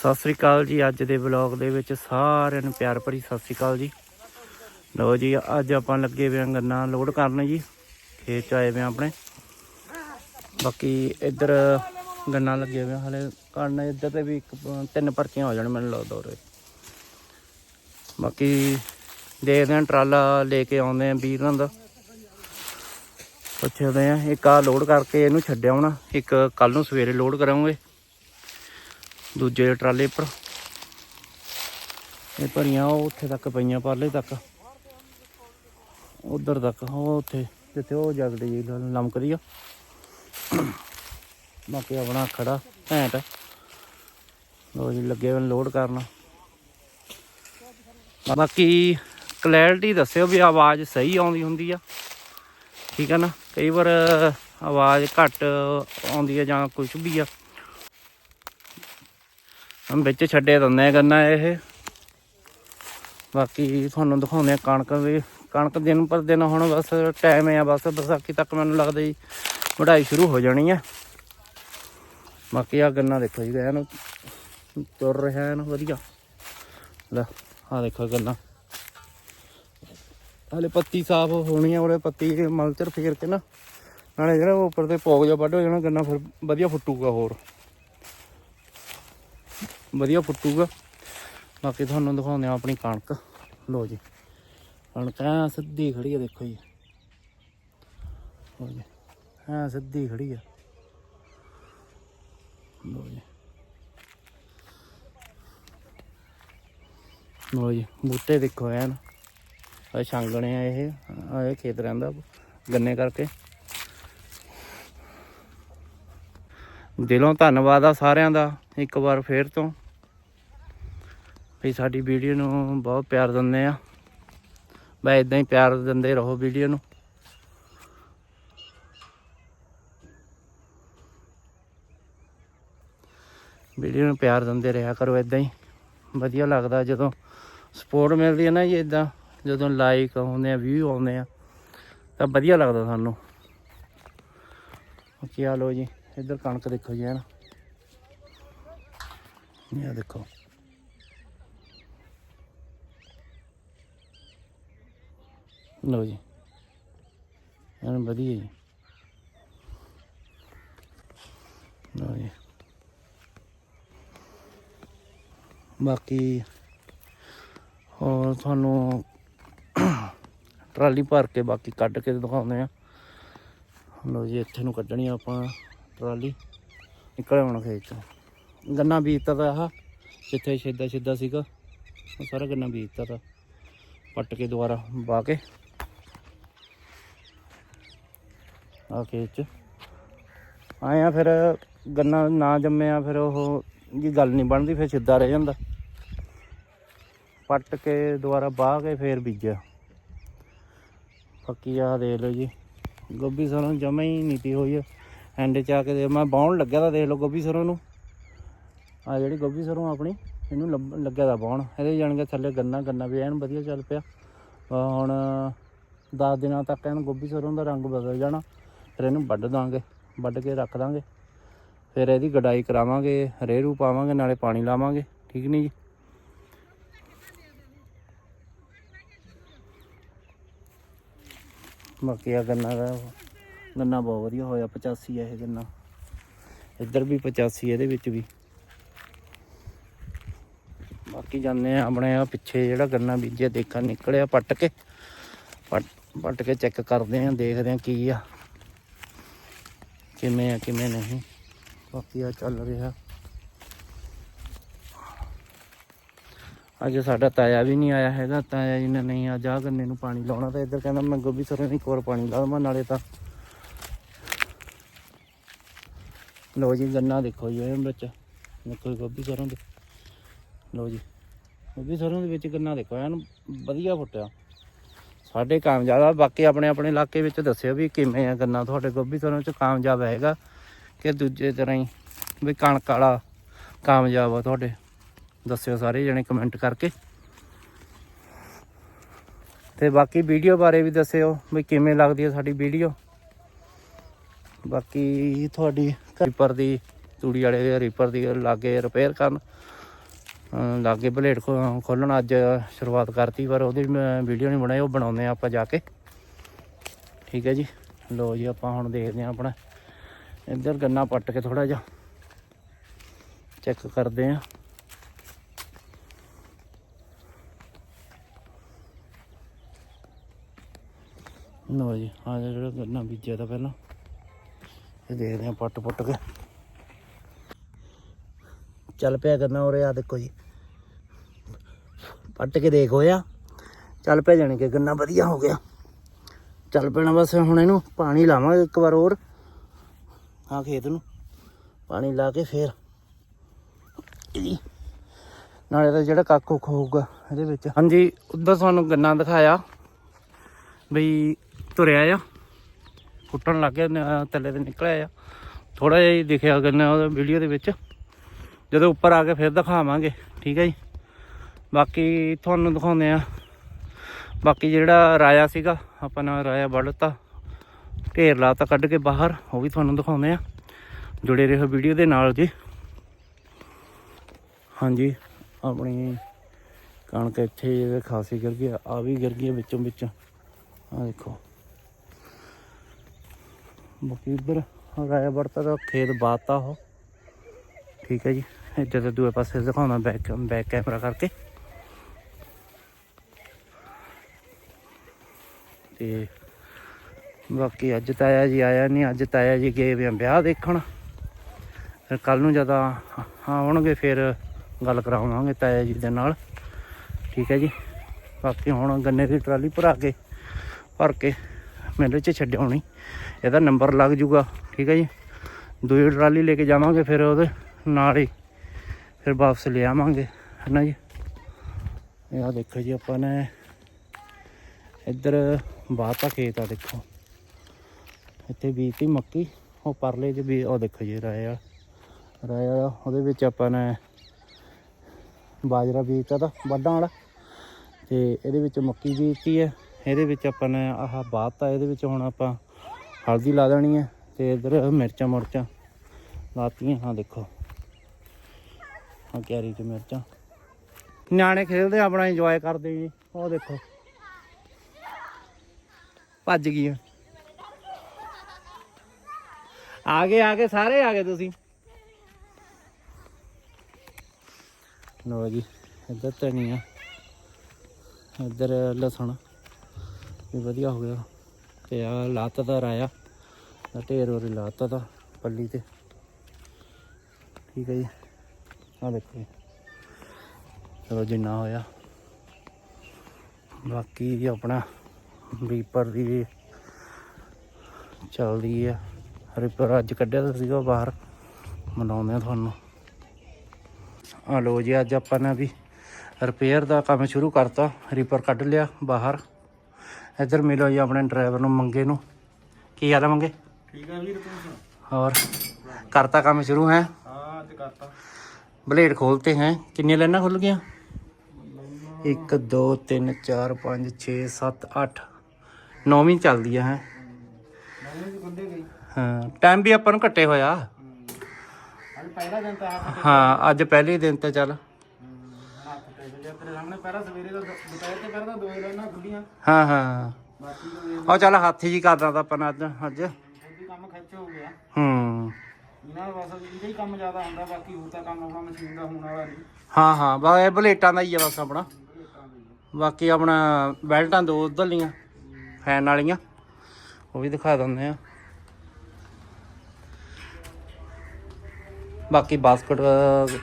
ਸਤਿ ਸ੍ਰੀ ਅਕਾਲ ਜੀ ਅੱਜ ਦੇ ਵਲੌਗ ਦੇ ਵਿੱਚ ਸਾਰਿਆਂ ਨੂੰ ਪਿਆਰ ਭਰੀ ਸਤਿ ਸ੍ਰੀ ਅਕਾਲ ਜੀ। ਲਓ ਜੀ ਅੱਜ ਆਪਾਂ ਲੱਗੇ ਵੇ ਆਂ ਗੰਨਾ ਲੋਡ ਕਰਨ ਜੀ ਖੇਤ ਚ ਆਏ ਵੇ ਆਂ ਆਪਣੇ। ਬਾਕੀ ਇੱਧਰ ਗੰਨਾ ਲੱਗੇ ਵੇ ਆਂ, ਹਲੇ ਕਰਨ ਇੱਧਰ ਤੇ ਵੀ ਇੱਕ ਤਿੰਨ ਪਰਚੀਆਂ ਹੋ ਜਾਣ ਮੈਨੂੰ ਲੱਗਦਾ ਉਰੇ। ਬਾਕੀ ਦੇਖਦੇ ਆਂ ਟਰਾਲਾ ਲੈ ਕੇ ਆਉਂਦੇ ਆਂ ਵੀਰਾਂ ਦਾ। ਪੁੱਛਦੇ ਆਂ ਇੱਕ ਆ ਲੋਡ ਕਰਕੇ ਇਹਨੂੰ ਛੱਡਿਆ ਹੋਣਾ ਇੱਕ ਕੱਲ ਨੂੰ ਸਵੇਰੇ ਲੋਡ ਕਰਾਂਗੇ। ਦੂਜੇ ਟਰਾਲੇ ਉੱਪਰ। ਇਹ ਭਰੀਆਂ ਉਹ ਉੱਥੇ ਤੱਕ ਪਈਆਂ, ਪਰਲੇ ਤੱਕ। ਉਧਰ ਤੱਕ, ਉਹ ਉੱਥੇ, ਜਿੱਥੇ ਉਹ ਜਗਦੀ ਜੀ ਲ- ਲਮਕਦੀ ਆ ਬਾਕੀ ਆਪਣਾ ਖੜਾ, ਘੈਂਟ। ਲੋ ਜੀ, ਲੱਗੇ ਹੋਏ ਲੋਡ ਕਰਨ। ਬਾਕੀ ਕਲੈਰਿਟੀ ਦੱਸਿਓ ਵੀ ਆਵਾਜ਼ ਸਹੀ ਆਉਂਦੀ ਹੁੰਦੀ ਆ। ਠੀਕ ਆ ਨਾ? ਕਈ ਵਾਰ ਆਵਾਜ਼ ਘੱਟ ਆਉਂਦੀ ਆ ਜਾਂ ਕੁਝ ਵੀ ਆ। ਹਮ ਵਿੱਚ ਛੱਡੇ ਦਿੰਦੇ ਗੰਨਾ ਇਹ। ਬਾਕੀ ਤੁਹਾਨੂੰ ਦਿਖਾਉਂਦੇ ਆ ਕਣਕ ਵੀ। ਕਣਕ ਦਿਨ ਪਰ ਦਿਨ ਹੁਣ ਬਸ ਟਾਈਮ ਆ, ਬਸ ਬਸਾਖੀ ਤੱਕ ਮੈਨੂੰ ਲੱਗਦਾ ਜੀ ਵਢਾਈ ਸ਼ੁਰੂ ਹੋ ਜਾਣੀ ਆ। ਬਾਕੀ ਆ ਗੰਨਾ ਦੇਖੋ ਜੀ ਐਨ ਤੁਰ ਰਿਹਾ ਐਨ ਵਧੀਆ। ਲੈ ਆ ਦੇਖੋ ਗੰਨਾ। ਹਲੇ ਪੱਤੀ ਸਾਫ਼ ਹੋਣੀ ਆ, ਉਹਦੇ ਪੱਤੀ ਮਲਚਰ ਫੇਰ ਕੇ ਨਾ। ਨਾਲੇ ਜਿਹੜਾ ਉੱਪਰ ਤੇ ਪੋਗ ਜਾ ਵੱਢ ਹੋ ਜਾਣਾ, ਗੰਨਾ ਫਿਰ ਵਧੀਆ ਫੁੱਟੂਗਾ ਹੋਰ। ਵਧੀਆ ਫੁੱਟੂਗਾ। ਬਾਕੀ ਤੁਹਾਨੂੰ ਦਿਖਾਉਂਦੇ ਆ ਆਪਣੀ ਕਣਕ। ਲੋ ਜੀ, ਕਣਕ ਐ ਸਿੱਧੀ ਖੜੀ ਆ, ਦੇਖੋ ਜੀ। ਲੋ ਜੀ, ਐ ਸਿੱਧੀ ਖੜੀ ਆ। ਲੋ ਜੀ। ਲੋ ਜੀ, ਬੂਟੇ ਦੇਖੋ ਐਨ। ਆ ਛਾਂਗਣੇ ਆ ਇਹ ਆ ਇਹ ਖੇਤ ਰਹਿੰਦਾ ਗੰਨੇ ਕਰਕੇ। ਦਿਲੋਂ ਧੰਨਵਾਦ ਆ ਸਾਰਿਆਂ ਦਾ, ਇੱਕ ਵਾਰ ਫੇਰ ਤੋਂ। ਵੀ ਸਾਡੀ ਵੀਡੀਓ ਨੂੰ ਬਹੁਤ ਪਿਆਰ ਦਿੰਦੇ ਆ। ਬਈ ਇਦਾਂ ਹੀ ਪਿਆਰ ਦਿੰਦੇ ਰਹੋ ਵੀਡੀਓ ਨੂੰ। ਵੀਡੀਓ ਨੂੰ ਪਿਆਰ ਦਿੰਦੇ ਰਿਹਾ ਕਰੋ ਇਦਾਂ ਹੀ। ਵਧੀਆ ਲੱਗਦਾ ਜਦੋਂ ਸਪੋਰਟ ਮਿਲਦੀ ਹੈ ਨਾ ਜੀ ਇਦਾਂ ਜਦੋਂ ਲਾਈਕ ਆਉਂਦੇ ਆ ਵਿਊ ਆਉਂਦੇ ਆ, ਤਾਂ ਵਧੀਆ ਲੱਗਦਾ ਸਾਨੂੰ। ਕੀ ਹਾਲ ਹੋ ਜੀ? ਇੱਧਰ ਕਣਕ ਦੇਖੋ ਜੀ ਹੈ ਨਾ ਇਹ ਦੇਖੋ। ਲੋ ਜੀ। ਐਨ ਵਧੀਆ ਜੀ। ਲੋ ਜੀ। ਬਾਕੀ ਹੋਰ ਤੁਹਾਨੂੰ ਟਰਾਲੀ ਭਰ ਕੇ ਬਾਕੀ ਕੱਢ ਕੇ ਦਿਖਾਉਂਦੇ ਆ। ਲਓ ਜੀ, ਇੱਥੇ ਨੂੰ ਕੱਢਣੀ ਆਪਾਂ ਟਰਾਲੀ। ਨਿਕਲਿਆ ਹੁਣ ਖੇਤ ਚੋਂ। ਗੰਨਾ ਬੀਜਤਾ ਤਾ ਆਹ, ਜਿੱਥੇ ਛੇਦਾ ਛੇਦਾ ਸੀਗਾ, ਉਹ ਸਾਰਾ ਗੰਨਾ ਬੀਜਤਾ ਤਾ। ਪੱਟ ਕੇ ਦੁਬਾਰਾ ਬਾ ਕੇ। ਆ ਖੇਤ ਚ। ਆਇਆ ਫਿਰ ਗੰਨਾ ਨਾ ਜੰਮਿਆ ਫਿਰ ਉਹ ਜੀ ਗੱਲ ਨਹੀਂ ਬਣਦੀ, ਫਿਰ ਸਿੱਧਾ ਰਹਿ ਜਾਂਦਾ। ਪੱਟ ਕੇ ਦੁਬਾਰਾ ਬਾਹ ਕੇ ਫੇਰ ਬੀਜਿਆ। ਪੱਕੀ ਆ ਦੇਖ ਲਓ ਜੀ, ਗੋਭੀ ਸਰੋਂ ਜਮਾ ਹੀ ਨੀਤੀ ਹੋਈ ਆ। ਐਂਡ ਚ ਆ ਕੇ ਦੇ- ਮੈਂ ਬਾਉਣ ਲੱਗਿਆ ਤਾਂ ਦੇਖ ਲਓ ਗੋਭੀ ਸਰੋਂ ਨੂੰ। ਆ ਜਿਹੜੀ ਗੋਭੀ ਸਰੋਂ ਆਪਣੀ, ਇਹਨੂੰ ਲੱਭ- ਲੱਗਿਆ ਦਾ ਬਾਉਣ ਇਹਦੇ ਜਾਣਗੇ ਥੱਲੇ ਗੰਨਾ ਗੰਨਾ ਵੀ ਐਨ ਵਧੀਆ ਚੱਲ ਪਿਆ। ਹੁਣ 10 ਦਿਨਾਂ ਤੱਕ ਇਹਨੂੰ ਗੋਭੀ ਸਰੋਂ ਦਾ ਰੰਗ ਬਦਲ ਜਾਣਾ। ਫਿਰ ਇਹਨੂੰ ਵੱਢ ਦਾਂਗੇ, ਵੱਢ ਕੇ ਰੱਖ ਦਾਂਗੇ। ਫਿਰ ਇਹਦੀ ਗਡਾਈ ਕਰਾਵਾਂਗੇ, ਰੇਰੂ ਪਾਵਾਂਗੇ, ਨਾਲੇ ਪਾਣੀ ਲਾਵਾਂਗੇ, ਠੀਕ ਨਹੀਂ ਜੀ? ਬਾਕੀ ਆ ਗੰਨਾ ਦਾ ਗੰਨਾ ਬਹੁਤ ਵਧੀਆ ਹੋਇਆ 85 ਇਹ ਗੰਨਾ। ਇੱਧਰ ਵੀ 85 ਇਹਦੇ ਵਿੱਚ ਵੀ। ਬਾਕੀ ਜਾਂਦੇ ਆ ਆਪਣੇ ਆ ਪਿੱਛੇ ਜਿਹੜਾ ਗੰਨਾ ਬੀਜਿਆ ਦੇਖਣ ਨਿਕਲਿਆ ਪੱਟ ਕੇ। ਪੱਟ ਪੱਟ ਕੇ ਚੈੱਕ ਕਰਦੇ ਆ ਦੇਖਦੇ ਆ ਕੀ ਆ। ਕਿਵੇਂ ਆ, ਕਿਵੇਂ ਨਹੀਂ। ਬਾਕੀ ਆ ਚੱਲ ਰਿਹਾ। ਅੱਜ ਸਾਡਾ ਤਾਇਆ ਵੀ ਨਹੀਂ ਆਇਆ ਹੈਗਾ, ਤਾਇਆ ਜੀ ਨੇ ਨਹੀਂ ਅੱਜ ਆ ਗੰਨੇ ਨੂੰ ਪਾਣੀ ਲਾਉਣਾ ਤਾਂ ਇੱਧਰ ਕਹਿੰਦਾ ਮੈਂ ਗੋਭੀ ਸਰੋਂ ਨੂੰ ਇੱਕ ਪਾਣੀ ਲਾ ਦਵਾਂ, ਨਾਲੇ ਤਾਂ ਲੋ ਜੀ ਗੰਨਾ ਦੇਖੋ ਜੀ ਇਹ ਵਿੱਚ। ਦੇਖੋ ਜੀ ਗੋਭੀ ਸਰੋਂ ਦੇ। ਲੋ ਜੀ। ਗੋਭੀ ਸਰੋਂ ਦੇ ਵਿੱਚ ਗੰਨਾ ਦੇਖੋ, ਐਨ ਵਧੀਆ ਫੁੱਟਿਆ। ਸਾਡੇ ਕਾਮਯਾਬ ਆ। ਬਾਕੀ ਆਪਣੇ ਆਪਣੇ ਇਲਾਕੇ ਵਿੱਚ ਦੱਸਿਓ ਵੀ ਕਿਵੇਂ ਆ ਗੰਨਾ ਤੁਹਾਡੇ ਗੋਭੀ ਸਰੋਂ ਚ ਕਾਮਯਾਬ ਹੈਗਾ ਕਿ ਦੂਜੇ ਤਰ੍ਹਾਂ ਹੀ ਵੀ ਕਣਕ ਵਾਲਾ ਕਾਮਯਾਬ ਆ ਤੁਹਾਡੇ। ਦੱਸਿਓ ਸਾਰੇ ਜਣੇ ਕਮੈਂਟ ਕਰਕੇ। ਤੇ ਬਾਕੀ ਵੀਡੀਓ ਬਾਰੇ ਵੀ ਦੱਸਿਓ ਵੀ ਕਿਵੇਂ ਲੱਗਦੀ ਹੈ ਸਾਡੀ ਵੀਡੀਓ। ਬਾਕੀ ਤੁਹਾਡੀ ਰੀਪਰ ਦੀ, ਤੂੜੀ ਵਾਲੇ ਦੇ ਰੀਪਰ ਦੀ ਲਾਗੇ ਰਿਪੇਅਰ ਕਰਨ। ਲਾਗੇ ਬਲੇਡ ਖੋਲਣ ਅੱਜ ਸ਼ੁਰੂਆਤ ਕਰਤੀ, ਪਰ ਉਹਦੀ ਵੀਡੀਓ ਨਹੀਂ ਬਣਾਈ, ਉਹ ਬਣਾਉਂਦੇ ਆ ਆਪਾਂ ਜਾ ਕੇ। ਠੀਕ ਹੈ ਜੀ? ਲੋ ਜੀ, ਆਪਾਂ ਹੁਣ ਦੇਖਦੇ ਆ ਆਪਣਾ। ਇੱਧਰ ਗੰਨਾ ਪੱਟ ਕੇ ਥੋੜਾ ਜਿਹਾ ਚੈੱਕ ਕਰਦੇ ਆ ਲੋ ਜੀ, ਆ ਜਿਹੜਾ ਗੰਨਾ ਬੀਜਿਆ ਤਾਂ ਪਹਿਲਾਂ। ਇਹ ਦੇਖਦੇ ਆ ਪੱਟ ਪੁੱਟ ਕੇ। ਚੱਲ ਪਿਆ ਕਰਨਾ ਉਰੇ ਆ ਦੇਖੋ ਜੀ। ਪੱਟ ਕੇ ਦੇਖ ਹੋਇਆ। ਚੱਲ ਪਿਆ ਜਾਣੀ ਕਿ ਗੰਨਾ ਵਧੀਆ ਹੋ ਗਿਆ। ਚੱਲ ਪੈਣਾ ਬਸ ਹੁਣ ਇਹਨੂੰ, ਪਾਣੀ ਲਾਵਾਂਗੇ ਇੱਕ ਵਾਰ ਹੋਰ। ਆ ਖੇਤ ਨੂੰ। ਪਾਣੀ ਲਾ ਕੇ ਫੇਰ। ਇਹਦੀ। ਨਾਲੇ ਦਾ ਜਿਹੜਾ ਕੱਖ ਕੁੱਖ ਹੋਊਗਾ ਇਹਦੇ ਵਿੱਚ। ਹਾਂਜੀ, ਉਧਰ ਤੁਹਾਨੂੰ ਗੰਨਾ ਦਿਖਾਇਆ। ਬਈ ਤੁਰਿਆ ਆ। ਕੁੱਟਣ ਲੱਗ ਗਿਆ, ਨ- ਥੱਲੇ ਤੇ ਨਿਕਲਿਆ ਆ। ਥੋੜਾ ਜਿਹਾ ਹੀ ਦਿਖਿਆ ਗੰਨਾ ਉਹ ਵੀਡੀਓ ਦੇ ਵਿੱਚ। ਜਦੋਂ ਉੱਪਰ ਆ ਕੇ ਫਿਰ ਦਿਖਾਵਾਂਗੇ, ਠੀਕ ਹੈ ਜੀ? ਬਾਕੀ ਤੁਹਾਨੂੰ ਦਿਖਾਉਂਦੇ ਆ ਬਾਕੀ ਜਿਹੜਾ ਰਾਇਆ ਸੀਗਾ, ਆਪਾਂ ਨੇ ਰਾਇਆ ਵੱਢਤਾ ਢੇਰ ਲਾਤਾ ਕੱਢ ਕੇ ਬਾਹਰ, ਉਹ ਵੀ ਤੁਹਾਨੂੰ ਦਿਖਾਉਂਦੇ ਆ ਜੁੜੇ ਰਹੋ ਵੀਡੀਓ ਦੇ ਨਾਲ ਜੀ। ਹਾਂਜੀ, ਆਪਣੀ ਕਣਕ ਇੱਥੇ ਖਾਸੀ ਗਿਰ ਗਈ ਆ ਵੀ ਗਿਰ ਗਈ ਵਿੱਚੋਂ ਵਿੱਚ। ਆ ਦੇਖੋ। ਬਾਕੀ ਇੱਧਰ ਰਾਇਆ ਵੜਤਾ ਦਾ ਖੇਤ ਬਾਤਾ ਉਹ। ਠੀਕ ਹੈ ਜੀ। ਇੱਧਰ ਦੇ ਦੂਏ ਪਾਸੇ ਦਿਖਾਉਣਾ ਬੈਕ ਬੈਕ ਕੈਮਰਾ ਕਰਕੇ ਤੇ ਬਾਕੀ ਅੱਜ ਤਾਇਆ ਜੀ ਆਇਆ ਨਹੀਂ ਅੱਜ ਤਾਇਆ ਜੀ ਗਏ ਵੇ ਵਿਆਹ ਦੇਖਣ। ਫਿਰ ਕੱਲ ਨੂੰ ਜਦੋਂ ਆਉਣਗੇ, ਫਿਰ ਗੱਲ ਕਰਾਵਾਂਗੇ ਤਾਇਆ ਜੀ ਦੇ ਨਾਲ। ਠੀਕ ਹੈ ਜੀ। ਬਾਕੀ ਹੁਣ ਗੰਨੇ ਦੀ ਟਰਾਲੀ ਭਰਾ ਕੇ, ਭਰ ਕੇ ਮੇਲੇ 'ਚ ਛੱਡਿਆ ਹੋਣੀ ਇਹਦਾ ਨੰਬਰ ਲੱਗ ਜੂਗਾ। ਠੀਕ ਹੈ ਜੀ। ਦੂਜੀ ਟਰਾਲੀ ਲੈ ਕੇ ਜਾਵਾਂਗੇ, ਫਿਰ ਉਹਦੇ ਨਾਲ ਹੀ। ਫਿਰ ਵਾਪਸ ਲੈ ਆਵਾਂਗੇ ਹੈ ਨਾ ਜੀ? ਇਹ ਆ ਦੇਖੋ ਜੀ, ਆਪਾਂ ਨੇ ਇੱਧਰ ਬਾਤਾ ਖੇਤ ਆ ਦੇਖੋ। ਇੱਥੇ ਬੀਜਤੀ ਮੱਕੀ, ਉਹ ਪਰਲੇ 'ਚ ਵੀ, ਉਹ ਦੇਖੋ ਜੀ ਰਾਇਆ ਰਾਇਆ ਉਹਦੇ ਵਿੱਚ ਆਪਾਂ ਨੇ ਬਾਜਰਾ ਬੀਜਤਾ ਤਾਂ, ਵੱਡਾਂ ਵਾਲਾ। ਤੇ ਇਹਦੇ ਵਿੱਚ ਮੱਕੀ ਬੀਜਤੀ ਹੈ। ਇਹਦੇ ਵਿੱਚ ਆਪਾਂ ਨੇ ਆਹ ਬਾਤਾ, ਇਹਦੇ ਵਿੱਚ ਹੁਣ ਆਪਾਂ ਹਲਦੀ ਲਾ ਦੇਣੀ ਹੈ ਤੇ ਇੱਧਰ ਮਿਰਚਾਂ ਮੁਰਚਾਂ ਲਾਤੀਆਂ ਹਾਂ ਦੇਖੋ। ਹਾਂ ਕੈਰੀ ਤੇ ਮਿਰਚਾਂ। ਨਿਆਣੇ ਖੇਡਦੇ ਆ, ਆਪਣਾ ਇੰਜੋਏ ਕਰਦੇ ਜੀ। ਉਹ ਦੇਖੋ। ਭੱਜ ਗਈਆਂ। ਆ ਗਏ ਆ ਗਏ ਸਾਰੇ ਆ ਗਏ ਤੁਸੀਂ। ਲੋ ਜੀ ਇੱਧਰ ਧਨੀਆ ਇੱਧਰ ਲਸਣ। ਵੀ ਵਧੀਆ ਹੋ ਗਿਆ। ਤੇ ਆ ਲਾਤਾ ਦਾ ਰਾਇਆ। ਆ ਢੇਰ ਹੋਰ ਲਾਤਾ ਦਾ ਪੱਲੀ ਤੇ। ਠੀਕ ਹੈ ਜੀ। ਆ ਦੇਖੋ। ਜੀ। ਚਲੋ ਜਿੰਨਾ ਹੋਇਆ। ਬਾਕੀ ਆਪਣਾ ਰੀਪਰ ਦੀ ਚੱਲਦੀ ਆ। ਰੀਪਰ ਅੱਜ ਕੱਢਿਆ ਤਾਂ ਸੀਗਾ ਬਾਹਰ। ਮਨਾਉਂਦੇ ਆ ਤੁਹਾਨੂੰ। ਆ ਲੋ ਜੀ ਅੱਜ ਆਪਾਂ ਨੇ ਵੀ ਰਿਪੇਅਰ ਦਾ ਕੰਮ ਸ਼ੁਰੂ ਕਰਤਾ। ਰੀਪਰ ਕੱਢ ਲਿਆ ਬਾਹਰ। ਇੱਧਰ ਮਿਲੋ ਜੀ ਆਪਣੇ ਡਰਾਈਵਰ ਨੂੰ ਮੰਗੇ ਨੂੰ। ਕੀ ਹਾਲ ਹੈ ਮੰਗੇ? ਠੀਕ ਆ ਵੀਰ ਤੂੰ ਹੋਰ? ਕਰਤਾ ਕੰਮ ਸ਼ੁਰੂ ਹੈ? ਹਾਂ ਤੇ ਕਰਤਾ। ਬਲੇਡ ਖੋਲਤੇ हैं ਕਿੰਨੀਆਂ ਲਾਈਨਾਂ ਖੁੱਲ ਗਈਆਂ? 1 2 3 4 5 6 7 8 ਨੌਵੀਂ ਚੱਲਦੀ ਹੈ। ਖੁੱਲੇ ਗਈ ਹਾਂ ਟਾਈਮ ਵੀ ਆਪਾਂ ਨੂੰ ਘੱਟੇ ਹੋਇਆ। ਅੱਜ ਪਹਿਲਾ ਦਿਨ ਤਾਂ ਹੱਥ ਹਾਂ ਅੱਜ ਪਹਿਲੇ ਦਿਨ ਤੇ ਚੱਲ। ਹੱਥ ਤੇ ਜੇ ਤੇਰੇ ਸਾਹਮਣੇ ਪਹਿਰਾ ਸਵੇਰੇ ਦਾ ਦ- ਦੁਪਹਿਰ ਤੇ ਪਹਿਰਾ ਤਾਂ ਦੋ ਹੀ ਹਾਂ। ਹਾਂ ਬਾਕੀ ਉਹ ਚੱਲ ਹੱਥ ਹੀ ਕਰਦਾ ਤਾਂ ਆਪਾਂ ਨੇ ਅੱਜ। ਅੱਜ ਕੰਮ ਖਿੱਚ ਹੋ ਗਿਆ। ਹੂੰ। ਬਸ ਇਹਦਾ ਹੀ ਕੰਮ ਜ਼ਿਆਦਾ ਹੁੰਦਾ ਬਾਕੀ ਹੋਰ ਤਾਂ ਕੰਮ ਆਪਣਾ ਮਸ਼ੀਨ ਦਾ ਹੋਣ ਵਾਲਾ ਨਹੀਂ। ਹਾਂ ਹਾਂ ਬਸ ਇਹ ਬਲੇਟਾਂ ਦਾ ਹੀ ਆ ਬਸ ਆਪਣਾ। ਬਾਕੀ ਆਪਣਾ ਬੈਲਟਾਂ ਦੋ ਉਧਰ ਲੀਆਂ ਫੈਨ ਵਾਲੀਆਂ ਉਹ ਵੀ ਦਿਖਾ ਦਿੰਦੇ ਆ। ਬਾਕੀ ਬਾਸਕਟ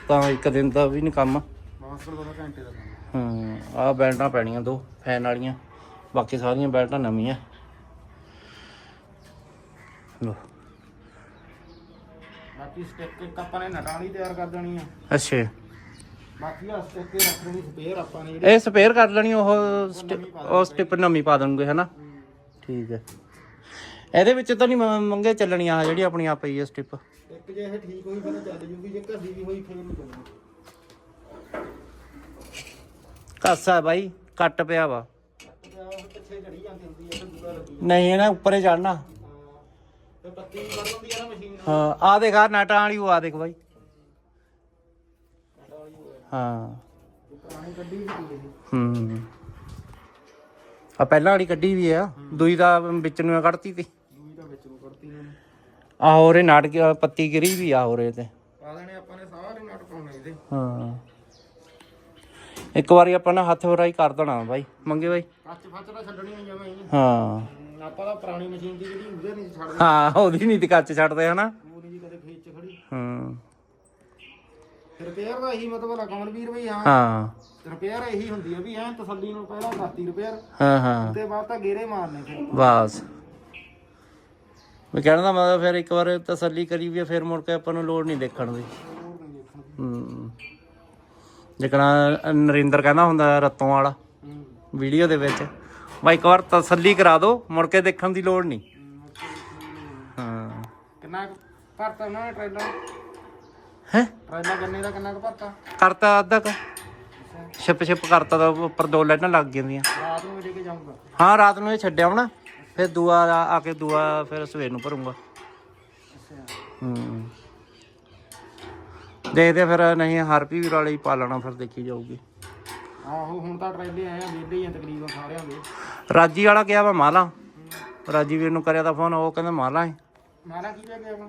ਤਾਂ ਇੱਕ ਦਿਨ ਦਾ ਵੀ ਨਹੀਂ ਕੰਮ। ਬਾਸਕਟ ਦਾ ਘੰਟੇ ਦਾ ਕੰਮ ਹੂੰ ਆਹ ਬੈਲਟਾਂ ਪੈਣੀਆਂ ਦੋ ਫੈਨ ਵਾਲੀਆਂ। ਬਾਕੀ ਸਾਰੀਆਂ ਬੈਲਟਾਂ ਨਵੀਆਂ। ਲੋ ਬਾਕੀ ਸਟਿੱਕ ਇੱਕ ਆਪਾਂ ਨੇ ਨਟਾਂ ਤਿਆਰ ਕਰ ਦੇਣੀ ਆ। ਅੱਛਾ। ਬਾਕੀ ਆ ਸਟਿੱਕ ਤੇ ਰੱਖ ਦੇਣੀ ਸਪੇਅਰ ਆਪਾਂ ਨੇ ਜਿਹੜੀ ਇਹ ਸਪੇਅਰ ਕਰ ਲੈਣੀ ਉਹ ਸਟਿ- ਉਹ ਸਟਿਪ ਨਵੀਂ ਪਾ ਦੇਣਗੇ ਹਨਾ? ਠੀਕ ਹੈ। ਇਹਦੇ ਵਿੱਚ ਤਾਂ ਨਹੀਂ ਮ- ਮੰਗੇ ਚੱਲਣੀ ਆ ਜਿਹੜੀ ਆਪਣੀ ਆ ਪਈ ਹੈ ਸਟਿਪ ਇੱਕ ਜੇ ਇਹ ਠੀਕ ਹੋਈ ਫਿਰ ਚੱਲ ਜੂਗੀ ਜੇ ਦੀ ਵੀ ਹੋਈ ਫਿਰ ਨਹੀਂ ਚੱਲਣੀ। ਕਾਸਾ ਬਾਈ ਕੱਟ ਪਿਆ ਵਾ। ਪਿੱਛੇ ਚੜੀ ਜਾਂਦੀ ਹੁੰਦੀ ਹੈ ਤੇ ਦੂਰਾ ਲੱਗੀ ਨਹੀਂ ਇਹਨਾਂ ਉੱਪਰੇ ਚੜਨਾ ਹਾਂ ਤੇ ਪੱਤੀ ਵੀ ਆ ਨਾ ਮਸ਼ੀਨ ਹਾਂ ਆ ਦੇਖ ਆ ਨਟਾਂ ਵਾਲੀ ਉਹ ਆ ਦੇਖ ਬਾਈ। ਹੀ। ਹੋਇਆ ਹਾਂ। ਇਹ ਪੁਰਾਣੀ ਗੱਡੀ ਵੀ ਸੀ ਇਹ ਹੂੰ ਆ ਪਹਿਲਾਂ ਵਾਲੀ ਕੱਢੀ ਵੀ ਆ ਦੂਈ ਦਾ ਵਿੱਚ ਨੂੰ ਕੱਢਤੀ ਤੀ। ਦੂਈ ਤਾਂ ਵਿੱਚ ਨੂੰ ਕਰਤੀ ਇਹਨਾਂ ਨੇ ਆ ਹੋਰੇ ਨਾਟਕ ਪੱਤੀ ਗਿਰੀ ਵੀ ਆ ਹੋਰੇ ਤੇ। ਪਾ ਦੇਣੇ ਆਪਾਂ ਨੇ ਸਾਰੇ ਨਟ ਪਾਉਣੇ ਇਹਦੇ। ਹਾਂ। ਇੱਕ ਵਾਰੀ ਆਪਾਂ ਨੇ ਹੱਥ ਵਰਾਈ ਕਰ ਦੇਣਾ ਬਾਈ। ਮੰਗੇ ਬਾਈ। ਕੱਚ ਫੱਚ ਤਾਂ ਛੱਡਣੀ ਨਹੀਂ ਜਮਾਂ ਹੀ। ਆਪਾਂ ਤਾਂ ਪੁਰਾਣੀ ਮਸ਼ੀਨ ਦੀ ਜਿਹੜੀ ਉਹਦੇ ਨਹੀਂ ਛੱਡਦੇ ਹਾਂ ਉਹਦੀ ਨਹੀਂ ਤੇ ਕੱਚ ਛੱਡਦੇ ਹਨਾ। ਉਹ ਨਹੀਂ ਜੀ ਕਦੇ ਖੇਤ ਚ ਖੜੀ। ਹਾਂ। ਰਿਪੇਅਰ ਦਾ ਇਹੀ ਮਤਲਬ ਲਗਾਉਣ ਵੀਰ ਬਈ ਹਾਂ। ਹਾਂ। ਰਿਪੇਅਰ ਇਹੀ ਹੁੰਦੀ ਆ ਵੀ ਐਂ ਤਸੱਲੀ ਨੂੰ ਪਹਿਲਾਂ ਕਰਤੀ ਰਿਪੇਅਰ ਹਾਂ ਹਾਂ। ਤੇ ਬਾਅਦ ਤਾਂ ਗੇਰੇ ਮਾਰਨੇ ਫਿਰ। ਬਸ। ਮੈਂ ਕਹਿਣ ਦਾ ਮਤਲਬ ਫਿਰ ਇੱਕ ਵਾਰ ਤਸੱਲੀ ਕਰੀ ਵੀ ਆ, ਫਿਰ ਮੁੜ ਕੇ ਆਪਾਂ ਨੂੰ ਲੋੜ ਨਹੀਂ ਦੇਖਣ ਦੀ। ਹੋਰ ਨਹੀਂ ਦੇਖਣ ਦੀ। ਹੂੰ। ਜਿਕਣਾ ਨਰਿੰਦਰ ਕਹਿੰਦਾ ਹੁੰਦਾ ਰਤੋਂ ਵਾਲਾ। ਹੂੰ। ਵੀਡੀਓ ਦੇ ਵਿੱਚ। ਬਈ ਇੱਕ ਵਾਰ ਤਸੱਲੀ ਕਰਾ ਦਿਓ ਮੁੜ ਕੇ ਦੇਖਣ ਦੀ ਲੋੜ ਨਹੀਂ। ਹਾਂ ਕਿੰਨਾ ਕੁ ਭਰਤਾ ਉਹਨਾਂ ਨੇ ਟ੍ਰੇਲਰ ਹੈ? ਟ੍ਰੇਲਰ ਗੰਨੇ ਦਾ ਕਿੰਨਾ ਕੁ ਭਰਤਾ? ਕਰਤਾ ਅੱਧਾ ਕ। ਛਿਪ ਛਿਪ ਕਰਤਾ ਤਾਂ ਉੱਪਰ ਦੋ ਲਾਈਨਾਂ ਲੱਗ ਜਾਂਦੀਆਂ। ਰਾਤ ਨੂੰ ਲੈ ਕੇ ਜਾਊਂਗਾ। ਹਾਂ ਰਾਤ ਨੂੰ ਇਹ ਛੱਡਿਆ ਆਉਣਾ ਫਿਰ ਦੂਆ ਆ ਕੇ ਦੂਆ ਫਿਰ ਸਵੇਰ ਨੂੰ ਭਰੂੰਗਾ। ਹੂੰ। ਦੇਖਦੇ ਫਿਰ ਨਹੀਂ ਹਰਪੀ ਵੀਰ ਵਾਲੇ ਹੀ ਪਾਲਣਾ ਫਿਰ ਦੇਖੀ ਜਾਊਗੀ। ਆਹੋ ਹੁਣ ਤਾਂ ਟ੍ਰੇਲੇ ਆਏ ਆ ਵਿਹਲੇ ਹੀ ਆ ਤਕਰੀਬਨ ਸਾਰਿਆਂ ਦੇ। ਰਾਜੀ ਵਾਲਾ ਗਿਆ ਵਾ ਮਾਲਾ। ਰਾਜੀ ਵੀਰ ਨੂੰ ਕਰਿਆ ਤਾਂ ਫੋਨ ਉਹ ਕਹਿੰਦਾ ਮਾਲਾ ਹੈ ਮਾਰਾ ਕੀ ਲੈ ਕੇ ਆਵਾਂ?